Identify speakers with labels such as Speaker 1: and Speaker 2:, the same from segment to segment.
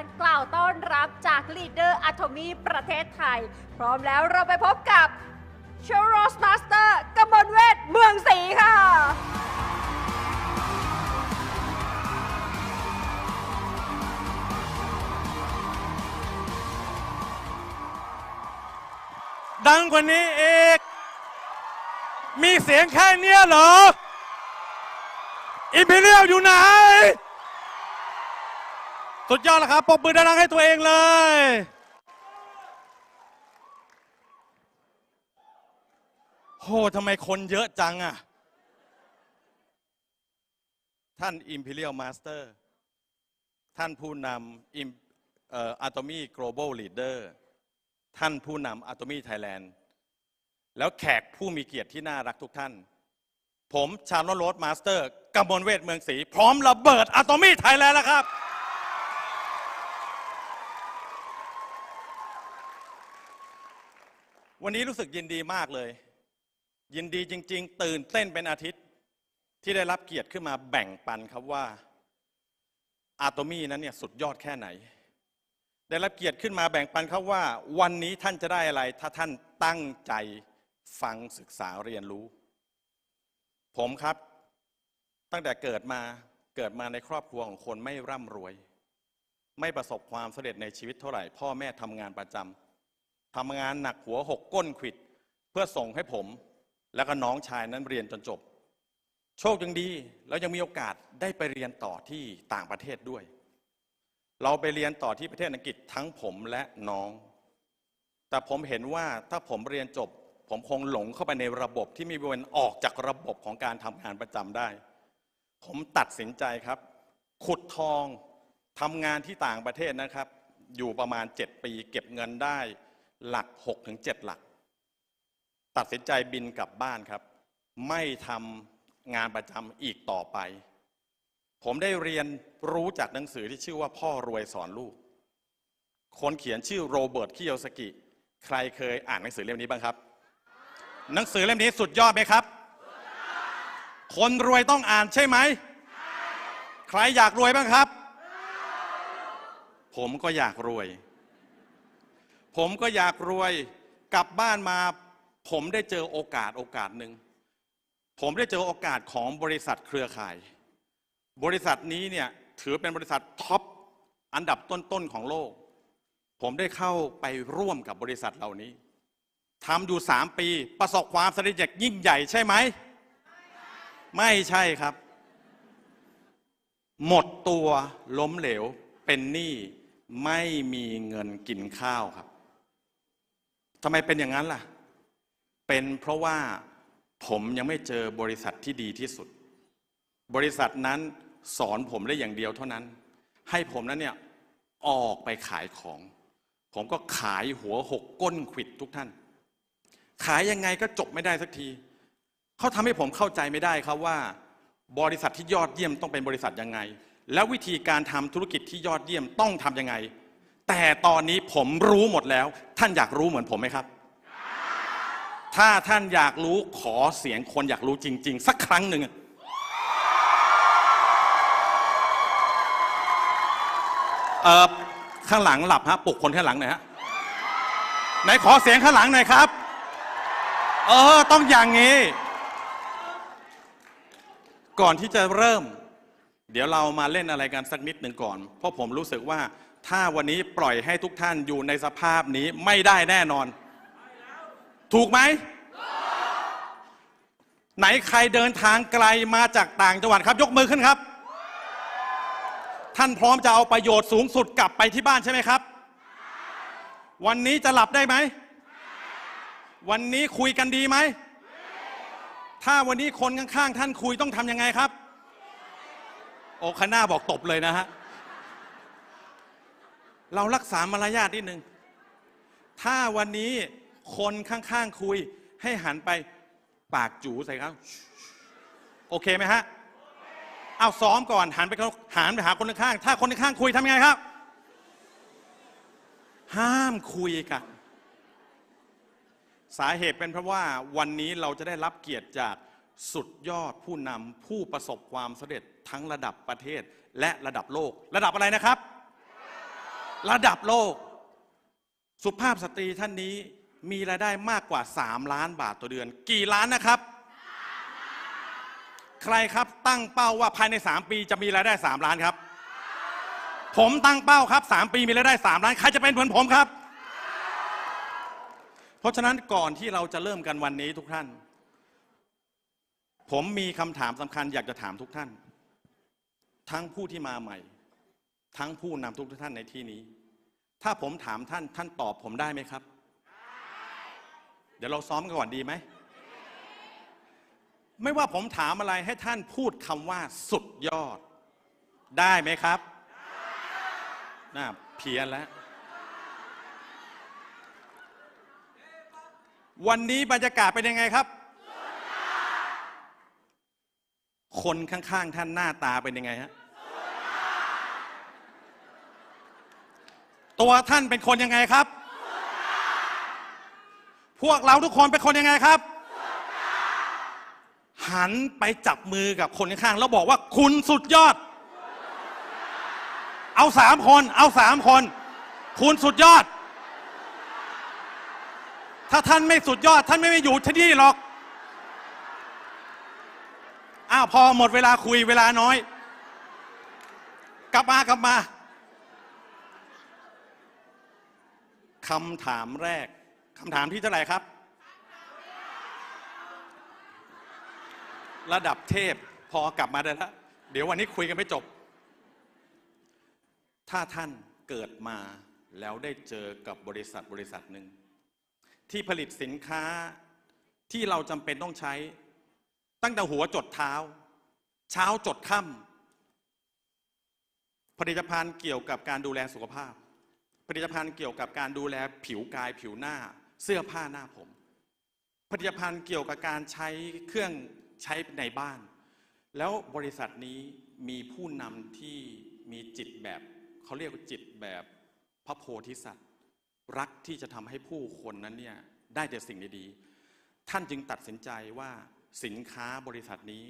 Speaker 1: การกล่าวต้อนรับจากลีดเดอร์อะโทมีประเทศไทย พร้อมแล้วเราไปพบกับเชอร์โรสมาสเตอร์กมลเวทเมืองศรีค่ะ
Speaker 2: ดังกว่านี้เอกมีเสียงแค่เนี้ยเหรออิมพีเรียลอยู่ไหน สุดยอดแล้วครับปรบมือดังๆให้ตัวเองเลย โหทำไมคนเยอะจังอะท่าน Imperial Master ท่านผู้นำเอ่อ Atomy Global Leader ท่านผู้นำ Atomy Thailand แล้วแขกผู้มีเกียรติที่น่ารักทุกท่าน ผมชาลโรสมาสเตอร์กำมลเวทเมืองศรีพร้อมระเบิด Atomy Thailand แล้วครับ วันนี้รู้สึกยินดีมากเลย ยินดีจริง ๆ ตื่นเต้นเป็นอาทิตย์ ที่ได้รับเกียรติขึ้นมาแบ่งปันครับว่าอาตมีนั้นเนี่ยสุดยอดแค่ไหน ได้รับเกียรติขึ้นมาแบ่งปันครับว่า วันนี้ท่านจะได้อะไร ถ้าท่านตั้งใจฟังศึกษาเรียนรู้ ผมครับ ตั้งแต่เกิดมาเกิดมาในครอบครัวของคนไม่ร่ำรวย ไม่ประสบความสำเร็จในชีวิตเท่าไหร่ พ่อแม่ทำงานประจำ ทำงานหนักหัวหกก้นขิด เพื่อส่งให้ผม แล้วก็น้องชายนั้นเรียนจนจบ โชคยังดีแล้วยังมีโอกาสได้ไปเรียนต่อที่ต่างประเทศด้วย เราไปเรียนต่อที่ประเทศอังกฤษทั้งผมและน้อง แต่ผมเห็นว่าถ้าผมเรียนจบ ผมคงหลงเข้าไปในระบบที่ไมีวันออกจากระบบของการทำงานประจำได้ ผมตัดสินใจครับ ขุดทองทำงานที่ต่างประเทศนะครับ อยู่ประมาณ 7 ปี เก็บเงินได้ หลัก6ถึง7หลัก ตัดสินใจบินกลับบ้านครับ ไม่ทำงานประจำอีกต่อไป ผมได้เรียนรู้จากหนังสือที่ชื่อว่าพ่อรวยสอนลูก คนเขียนชื่อโรเบิร์ตคิโยสกิ ใครเคยอ่านหนังสือเล่มนี้บ้างครับ หนังสือเล่มนี้สุดยอดไหมครับ คนรวยต้องอ่านใช่ไหม ใครอยากรวยบ้างครับ ผมก็อยากรวย ผมก็อยากรวยกลับบ้านมา ผมได้เจอโอกาสโอกาสหนึ่งผมได้เจอโอกาสของบริษัทเครือข่าย บริษัทนี้เนี่ยถือเป็นบริษัทท็อปอันดับต้นๆของโลก ผมได้เข้าไปร่วมกับบริษัทเหล่านี้ทำอยู่สามปีประสบความสำเร็จยิ่งใหญ่ใช่ไหม ไม่ใช่ครับ หมดตัวล้มเหลวเป็นหนี้ไม่มีเงินกินข้าวครับ ทำไมเป็นอย่างนั้นล่ะ เป็นเพราะว่าผมยังไม่เจอบริษัทที่ดีที่สุด บริษัทนั้นสอนผมได้อย่างเดียวเท่านั้น ให้ผมนั้นเนี่ยออกไปขายของ ผมก็ขายหัวหกก้นขิดทุกท่าน ขายยังไงก็จบไม่ได้สักที เขาทำให้ผมเข้าใจไม่ได้ครับว่า บริษัทที่ยอดเยี่ยมต้องเป็นบริษัทยังไง แล้ววิธีการทำธุรกิจที่ยอดเยี่ยมต้องทำยังไง แต่ตอนนี้ผมรู้หมดแล้ว ท่านอยากรู้เหมือนผมไหมครับ ถ้าท่านอยากรู้ขอเสียงคนอยากรู้จริง ๆ สักครั้งหนึ่งเออข้างหลังหลับฮะปลุกคนข้างหลังหน่อยฮะไหนขอเสียงข้างหลังหน่อยครับ เออต้องอย่างนี้ ก่อนที่จะเริ่ม เดี๋ยวเรามาเล่นอะไรกันสักนิดหนึ่งก่อน เพราะผมรู้สึกว่า ถ้าวันนี้ปล่อยให้ทุกท่านอยู่ในสภาพนี้ไม่ได้แน่นอน ถูกไหม ไหนใครเดินทางไกลมาจากต่างจังหวัดครับ ยกมือขึ้นครับ ท่านพร้อมจะเอาประโยชน์สูงสุดกลับไปที่บ้านใช่ไหมครับ วันนี้จะหลับได้ไหม วันนี้คุยกันดีไหม ถ้าวันนี้คนข้างๆ ท่านคุยต้องทำยังไงครับ โอคาน่าบอกตบเลยนะฮะ เรารักษามารยาทนิดนึงถ้าวันนี้คนข้างๆคุย ให้หันไปปากจูใส่เขาโอเคไหมฮะ เอาซ้อมก่อนหันไปเขาหันไปหาคนข้างๆถ้าคนข้างคุยทำยังไงครับ ห้ามคุยกัน สาเหตุเป็นเพราะว่าวันนี้เราจะได้รับเกียรติจากสุดยอดผู้นำผู้ประสบความสำเร็จทั้งระดับประเทศและระดับโลก ระดับอะไรนะครับ ระดับโลก สุภาพสตรีท่านนี้มีรายได้มากกว่า 3 ล้านบาทต่อเดือน กี่ล้านนะครับ ใครครับตั้งเป้าว่าภายใน 3 ปีจะมีรายได้ 3 ล้านครับ ผมตั้งเป้าครับ 3 ปีมีรายได้ 3 ล้าน ใครจะเป็นเหมือนผมครับ เพราะฉะนั้นก่อนที่เราจะเริ่มกันวันนี้ทุกท่าน ผมมีคำถามสำคัญอยากจะถามทุกท่าน ทั้งผู้ที่มาใหม่ ทั้งผู้นำทุกท่านในที่นี้ ถ้าผมถามท่านท่านตอบผมได้ไหมครับ เดี๋ยวเราซ้อมกันก่อนดีไหม ไม่ว่าผมถามอะไรให้ท่านพูดคำว่าสุดยอด ได้ไหมครับน่าเพี้ยนแล้ว วันนี้บรรยากาศเป็นยังไงครับ คนข้างๆท่านหน้าตาเป็นยังไงฮะ ตัวท่านเป็นคนยังไงครับ พวกเราทุกคนเป็นคนยังไงครับ หันไปจับมือกับคนข้างๆแล้วบอกว่าคุณสุดยอด เอาสามคน เอาสามคน คุณสุดยอด ถ้าท่านไม่สุดยอด ท่านไม่มาอยู่ที่นี่หรอก อ้าวพอหมดเวลาคุยเวลาน้อย กลับมากลับมา คำถามแรกคำถามที่เท่าไหร่ครับ ระดับเทพพอกลับมาได้แล้วเดี๋ยววันนี้คุยกันไม่จบ ถ้าท่านเกิดมาแล้วได้เจอกับบริษัทบริษัทหนึ่ง ที่ผลิตสินค้าที่เราจำเป็นต้องใช้ ตั้งแต่หัวจดเท้า เช้าจดค่ำผลิตภัณฑ์เกี่ยวกับการดูแลสุขภาพ ผลิตภัณฑ์เกี่ยวกับการดูแลผิวกายผิวหน้า เสื้อผ้าหน้าผม ผลิตภัณฑ์เกี่ยวกับการใช้เครื่องใช้ในบ้าน แล้วบริษัทนี้มีผู้นำที่มีจิตแบบเขาเรียกว่าจิตแบบพระโพธิสัตว์ รักที่จะทำให้ผู้คนนั้นเนี่ยได้แต่สิ่งดีๆท่านจึงตัดสินใจว่าสินค้าบริษัทนี้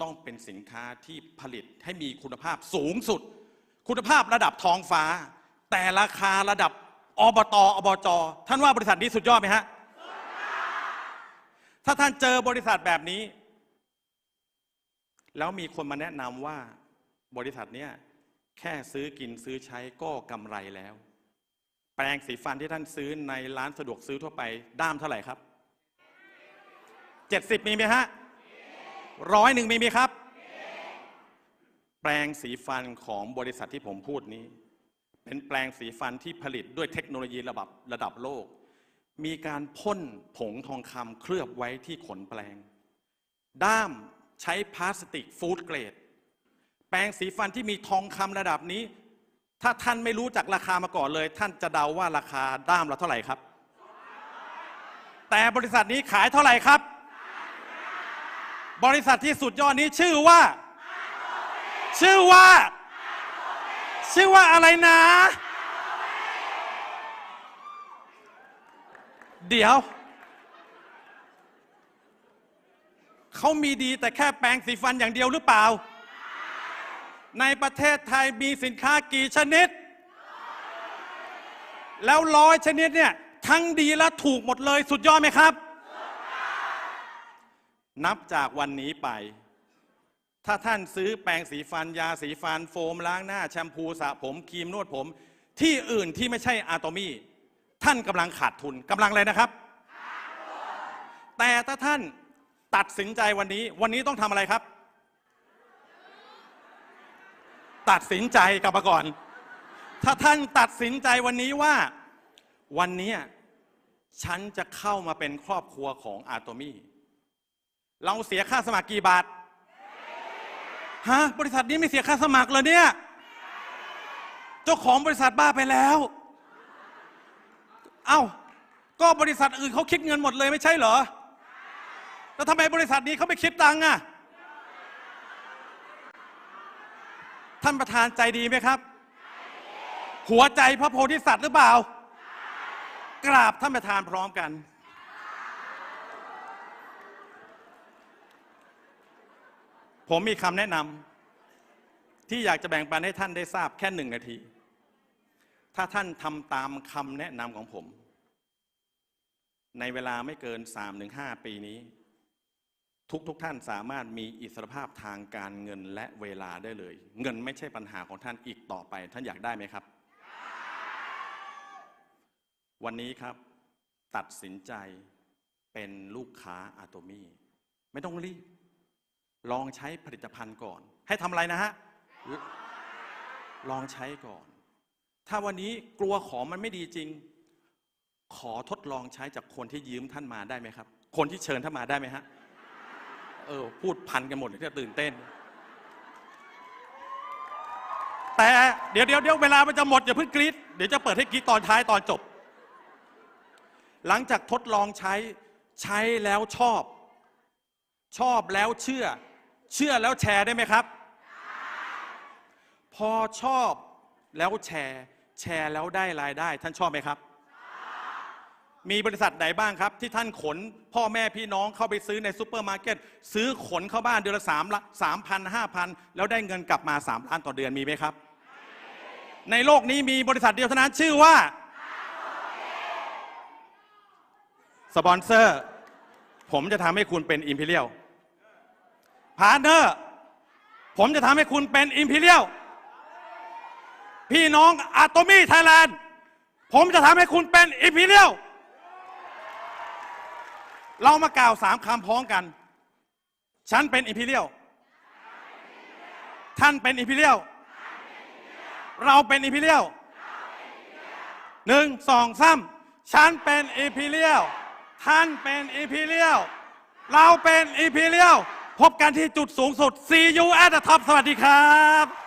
Speaker 2: ต้องเป็นสินค้าที่ผลิตให้มีคุณภาพสูงสุด คุณภาพระดับท้องฟ้า แต่ราคาระดับอบตอบจ ท่านว่าบริษัทนี้สุดยอดไหมฮะ ถ้าท่านเจอบริษัทแบบนี้ แล้วมีคนมาแนะนำว่าบริษัทเนี้ยแค่ซื้อกินซื้อใช้ก็กำไรแล้ว แปรงสีฟันที่ท่านซื้อในร้านสะดวกซื้อทั่วไป ด้ามเท่าไหร่ครับเจ็ดสิบมีไหมฮะร้อยหนึ่งมีไหมครับ แปรงสีฟันของบริษัทที่ผมพูดนี้ เป็นแปรงสีฟันที่ผลิตด้วยเทคโนโลยีระดับระดับโลก มีการพ่นผงทองคำเคลือบไว้ที่ขนแปรงด้ามใช้พลาสติกฟู้ดเกรด แปรงสีฟันที่มีทองคำระดับนี้ ถ้าท่านไม่รู้จักราคามาก่อนเลย ท่านจะเดาว่าราคาด้ามละเท่าไหร่ครับ แต่บริษัทนี้ขายเท่าไหร่ครับ บริษัทที่สุดยอดนี้ชื่อว่า ชื่อว่า ชื่อว่าอะไรนะ เดี๋ยว เขามีดีแต่แค่แปรงสีฟันอย่างเดียวหรือเปล่า ในประเทศไทยมีสินค้ากี่ชนิด แล้วร้อยชนิดเนี่ย ทั้งดีและถูกหมดเลยสุดยอดไหมครับ นับจากวันนี้ไป ถ้าท่านซื้อแปรงสีฟันยาสีฟัน โฟมล้างหน้า แชมพูสระผมครีมนวดผม ที่อื่นที่ไม่ใช่อาโตมี่ ท่านกำลังขาดทุนกำลังอะไรนะครับ แต่ถ้าท่านตัดสินใจวันนี้ วันนี้ต้องทำอะไรครับ ตัดสินใจกลับมาก่อน ถ้าท่านตัดสินใจวันนี้ว่าวันนี้ฉันจะเข้ามาเป็นครอบครัวของอาโตมี่ เราเสียค่าสมัครกี่บาท ฮะบริษัทนี้ไม่เสียค่าสมัครเลยเนี่ย เจ้าของบริษัทบ้าไปแล้ว เอ้า ก็บริษัทอื่นเขาคิดเงินหมดเลยไม่ใช่เหรอ แล้วทำไมบริษัทนี้เขาไม่คิดตังค์อะ ท่านประธานใจดีไหมครับ หัวใจพระโพธิสัตว์หรือเปล่า กราบท่านประธานพร้อมกัน ผมมีคำแนะนำที่อยากจะแบ่งปันให้ท่านได้ทราบแค่หนึ่งนาที ถ้าท่านทำตามคำแนะนำของผม ในเวลาไม่เกิน3-5ปีนี้ ทุกทุกๆท่านสามารถมีอิสรภาพทางการเงินและเวลาได้เลย เงินไม่ใช่ปัญหาของท่านอีกต่อไป ท่านอยากได้ไหมครับ วันนี้ครับ ตัดสินใจเป็นลูกค้าอะโตมี่ไม่ต้องรีบ ลองใช้ผลิตภัณฑ์ก่อน ให้ทำอะไรนะฮะ ลองใช้ก่อน ถ้าวันนี้กลัวของมันไม่ดีจริง ขอทดลองใช้จากคนที่ยืมท่านมาได้ไหมครับ คนที่เชิญท่านมาได้ไหมฮะ เออ พูดพันกันหมดเลยที่ตื่นเต้น แต่เดี๋ยวเดี๋ยวเดี๋ยวเวลามันจะหมดอย่าเพิ่งกรี๊ดเดี๋ยวจะเปิดให้กรี๊ดตอนท้ายตอนจบ หลังจากทดลองใช้ใช้แล้วชอบ ชอบแล้วเชื่อ เชื่อแล้วแชร์ได้ไหมครับ พอชอบแล้วแชร์ แชร์แล้วได้รายได้ ท่านชอบไหมครับ มีบริษัทไหนบ้างครับ ที่ท่านขนพ่อแม่พี่น้องเข้าไปซื้อในซูเปอร์มาร์เก็ตซื้อขนเข้าบ้านเดือนละสามละสามพันห้าพันแล้วได้เงินกลับมาสามล้านต่อเดือนมีไหมครับ ในโลกนี้มีบริษัทเดียวเท่านั้นชื่อว่าสปอนเซอร์ ผมจะทำให้คุณเป็นอิมพีเรียล พาร์เนอร์ ผมจะทำให้คุณเป็นอิมพีเรียลพี่น้องอะโตมี่ไทยแลนด์ ผมจะทำให้คุณเป็นอิมพีเรียลเรามากล่าวสามคำพ้องกัน ฉันเป็นอิมพีเรียลท่านเป็นอิมพีเรียลเราเป็นอิมพีเรียลหนึ่งสองสามฉันเป็นอิมพีเรียลท่านเป็นอิมพีเรียลเราเป็นอิมพีเรียล พบกันที่จุดสูงสุด See you at the top สวัสดีครับ